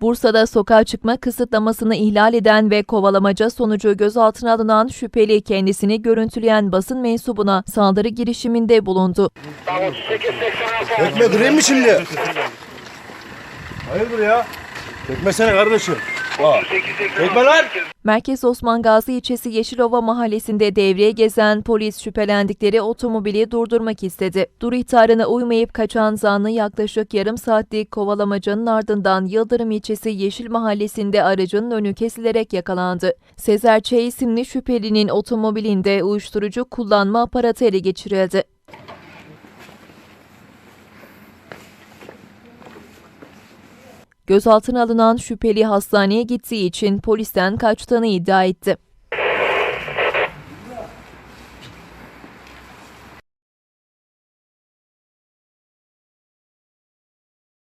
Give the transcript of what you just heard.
Bursa'da sokağa çıkma kısıtlamasını ihlal eden ve kovalamaca sonucu gözaltına alınan şüpheli kendisini görüntüleyen basın mensubuna saldırı girişiminde bulundu. Tekme durayım mı şimdi? Hayırdır ya? Tekmesene kardeşim. Lan! Merkez Osman Gazi ilçesi Yeşilova mahallesinde devreye gezen polis şüphelendikleri otomobili durdurmak istedi. Dur ihtarına uymayıp kaçan zanlı yaklaşık yarım saatlik kovalamacanın ardından Yıldırım ilçesi Yeşil mahallesinde aracının önü kesilerek yakalandı. Sezer Ç. isimli şüphelinin otomobilinde uyuşturucu kullanma aparatı ele geçirildi. Gözaltına alınan şüpheli hastaneye gittiği için polisten kaçtığını iddia etti.